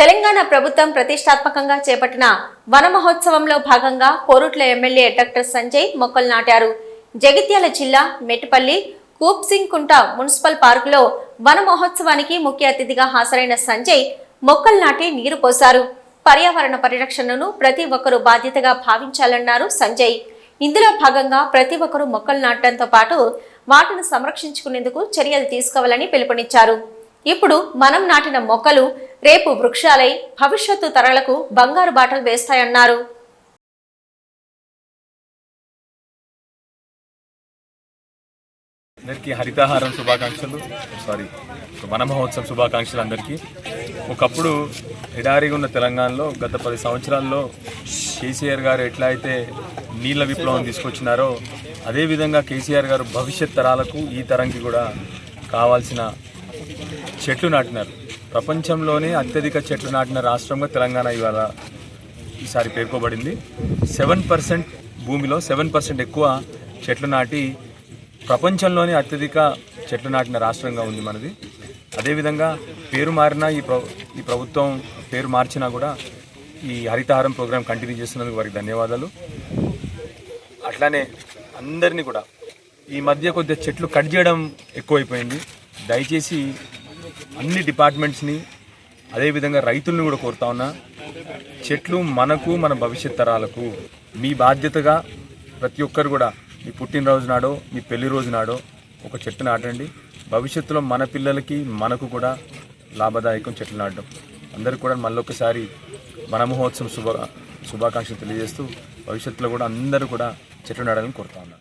తెలంగాణ ప్రభుత్వం ప్రతిష్టాత్మకంగా చేపట్టిన వన మహోత్సవంలో భాగంగా కోరుట్ల ఎమ్మెల్యే డాక్టర్ సంజయ్ మొక్కలు నాటారు. జగిత్యాల జిల్లా మెట్టుపల్లి కూప్సింగ్ కుంట మున్సిపల్ పార్కులో వన మహోత్సవానికి ముఖ్య అతిథిగా హాజరైన సంజయ్ మొక్కలు నాటి నీరు పోశారు. పర్యావరణ పరిరక్షణను ప్రతి ఒక్కరూ బాధ్యతగా భావించాలన్నారు సంజయ్. ఇందులో భాగంగా ప్రతి ఒక్కరూ మొక్కలు నాటడంతో పాటు వాటిని సంరక్షించుకునేందుకు చర్యలు తీసుకోవాలని పిలుపునిచ్చారు. ఇప్పుడు మనం నాటిన మొక్కలు రేపు వృక్షాలై భవిష్యత్తు తరాలకు బంగారు బాటలు వేస్తాయన్నారు. అందరికీ హరితహారం శుభాకాంక్షలు. సారీ వన మహోత్సవం శుభాకాంక్షలు అందరికీ. ఒకప్పుడు ఎడారిగా ఉన్న తెలంగాణలో గత పది సంవత్సరాల్లో కేసీఆర్ గారు ఎట్లా అయితే నీళ్ళ విప్లవం తీసుకొచ్చినారో అదేవిధంగా కేసీఆర్ గారు భవిష్యత్ తరాలకు ఈ తరంకి కూడా కావాల్సిన చెట్లు నాటినారు. ప్రపంచంలోనే అత్యధిక చెట్లు నాటిన రాష్ట్రంగా తెలంగాణ ఇవాళ ఈసారి పేర్కోబడింది. సెవెన్ పర్సెంట్ భూమిలో సెవెన్ పర్సెంట్ ఎక్కువ చెట్లు నాటి ప్రపంచంలోనే అత్యధిక చెట్లు నాటిన రాష్ట్రంగా ఉంది మనది. అదేవిధంగా పేరు మారిన ఈ ప్ర ఈ ప్రభుత్వం పేరు మార్చినా కూడా ఈ హరితహారం ప్రోగ్రాం కంటిన్యూ చేస్తున్నందుకు వారికి ధన్యవాదాలు. అట్లానే అందరినీ కూడా ఈ మధ్య కొద్దిగా చెట్లు కట్ చేయడం ఎక్కువైపోయింది. దయచేసి అన్ని డిపార్ట్మెంట్స్ని అదేవిధంగా రైతుల్ని కూడా కోరుతా ఉన్నా చెట్లు మనకు మన భవిష్యత్ తరాలకు మీ బాధ్యతగా ప్రతి ఒక్కరు కూడా మీ పుట్టినరోజు నాడో మీ పెళ్ళి రోజు నాడో ఒక చెట్టు నాటండి. భవిష్యత్తులో మన పిల్లలకి మనకు కూడా లాభదాయకం చెట్లు నాటడం. అందరికీ కూడా మళ్ళొకసారి మన మహోత్సవం శుభ శుభాకాంక్షలు తెలియజేస్తూ భవిష్యత్తులో కూడా అందరూ కూడా చెట్లు నాటాలని కోరుతా ఉన్నాను